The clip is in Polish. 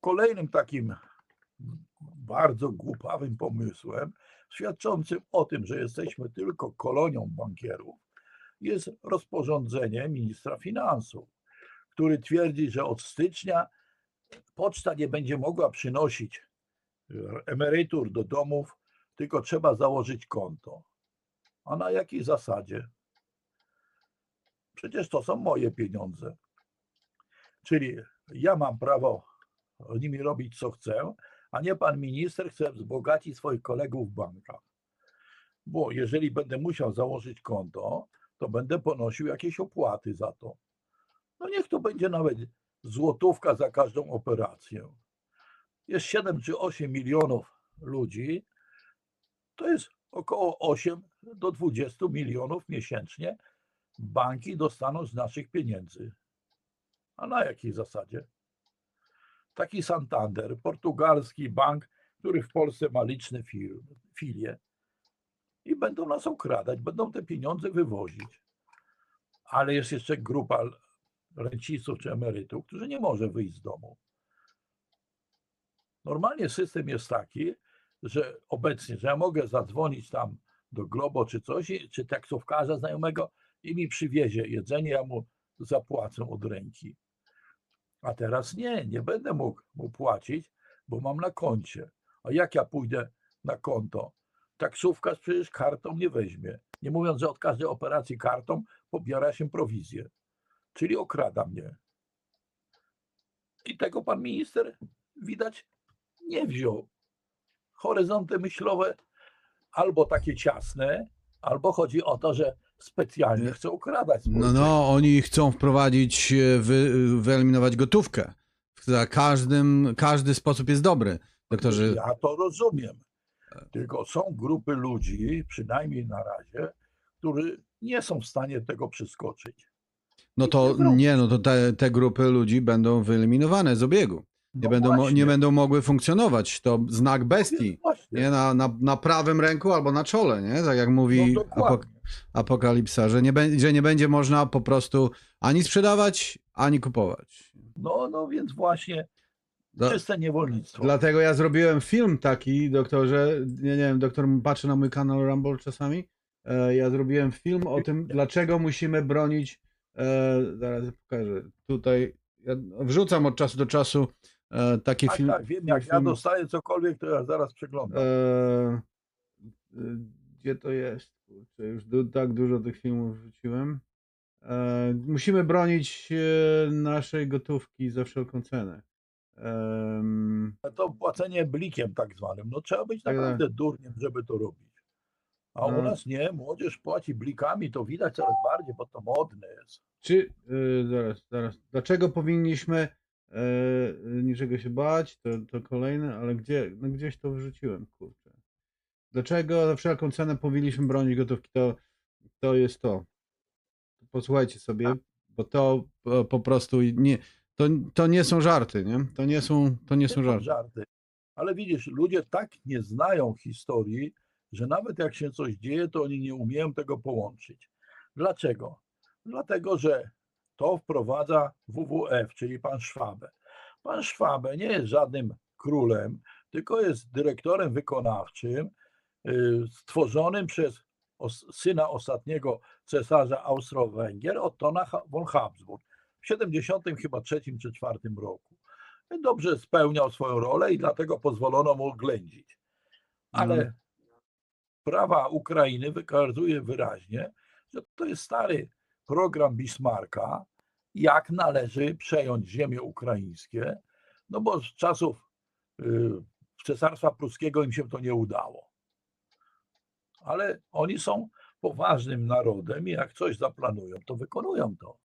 Kolejnym takim bardzo głupawym pomysłem, świadczącym o tym, że jesteśmy tylko kolonią bankierów, jest rozporządzenie ministra finansów, który twierdzi, że od stycznia poczta nie będzie mogła przynosić emerytur do domów, tylko trzeba założyć konto. A na jakiej zasadzie? Przecież to są moje pieniądze. Czyli ja mam prawo nimi robić co chcę, a nie pan minister chce wzbogacić swoich kolegów w bankach. Bo jeżeli będę musiał założyć konto, to będę ponosił jakieś opłaty za to. No niech to będzie nawet złotówka za każdą operację. Jest 7 czy 8 milionów ludzi, to jest około 8 do 20 milionów miesięcznie banki dostaną z naszych pieniędzy. A na jakiej zasadzie? Taki Santander, portugalski bank, który w Polsce ma liczne filie i będą nas okradać, będą te pieniądze wywozić. Ale jest jeszcze grupa rencistów czy emerytów, którzy nie może wyjść z domu. Normalnie system jest taki, że obecnie, że ja mogę zadzwonić tam do Globo czy coś, czy taksówkarza znajomego i mi przywiezie jedzenie, ja mu zapłacę od ręki. A teraz nie, nie będę mógł mu płacić, bo mam na koncie. A jak ja pójdę na konto? Taksówkarz przecież kartą nie weźmie. Nie mówiąc, że od każdej operacji kartą pobiera się prowizję. Czyli okrada mnie. I tego pan minister widać nie wziął. Horyzonty myślowe albo takie ciasne, albo chodzi o to, że specjalnie chce okradać. No, no, oni chcą wprowadzić, e, wy, wyeliminować gotówkę. Za każdym, każdy sposób jest dobry. Doktorze, Ja to rozumiem. Tylko są grupy ludzi, przynajmniej na razie, którzy nie są w stanie tego przeskoczyć. no to nie, no to te, te grupy ludzi będą wyeliminowane z obiegu. Nie, No będą, właśnie. nie będą mogły funkcjonować. To znak bestii. Właśnie. Nie? Na, na, na prawym ręku albo na czole, nie? Tak jak mówi No apok-. Apokalipsa, że nie, że nie będzie można po prostu ani sprzedawać, ani kupować. No, no więc właśnie Do- czyste niewolnictwo. Dlatego ja zrobiłem film taki, doktorze, nie, nie wiem, doktor patrzy na mój kanał Rumble czasami. E, ja zrobiłem film o tym, dlaczego musimy bronić, e, zaraz pokażę, tutaj, ja wrzucam od czasu do czasu e, takie Tak, filmy. tak, wiem, jak ja dostaję cokolwiek, to ja zaraz przeglądam. E, e, gdzie to jest? Kurczę, już du- tak dużo tych filmów wrzuciłem. E, musimy bronić e, naszej gotówki za wszelką cenę. Em, To płacenie blikiem tak zwanym. No trzeba być Tak, tak. naprawdę durniem, żeby to robić. A u No. nas nie, młodzież płaci blikami, to widać coraz bardziej, bo to modne jest. Czy, y, zaraz, zaraz, dlaczego powinniśmy niczego się bać? To, to kolejne, ale gdzie, no gdzieś to wrzuciłem, kurczę. Dlaczego za wszelką cenę powinniśmy bronić gotówki? To, to jest to. Posłuchajcie sobie, bo to po, po prostu nie, to, to nie są żarty, nie? To nie są, to Nie są żarty. żarty. Ale widzisz, ludzie tak nie znają historii, że nawet jak się coś dzieje, to oni nie umieją tego połączyć. Dlaczego? Dlatego, że to wprowadza WWF, czyli pan Szwabę. Pan Szwabę nie jest żadnym królem, tylko jest dyrektorem wykonawczym y, stworzonym przez syna ostatniego cesarza Austro-Węgier, Ottona von Habsburg, w 70 chyba trzecim czy czwartym roku. Dobrze spełniał swoją rolę i dlatego pozwolono mu ględzić. Ale Mhm. prawa Ukrainy wykazuje wyraźnie, że to jest stary program Bismarcka, jak należy przejąć ziemię ukraińskie, no bo z czasów y, Cesarstwa Pruskiego im się to nie udało. Ale oni są poważnym narodem i jak coś zaplanują, to wykonują to.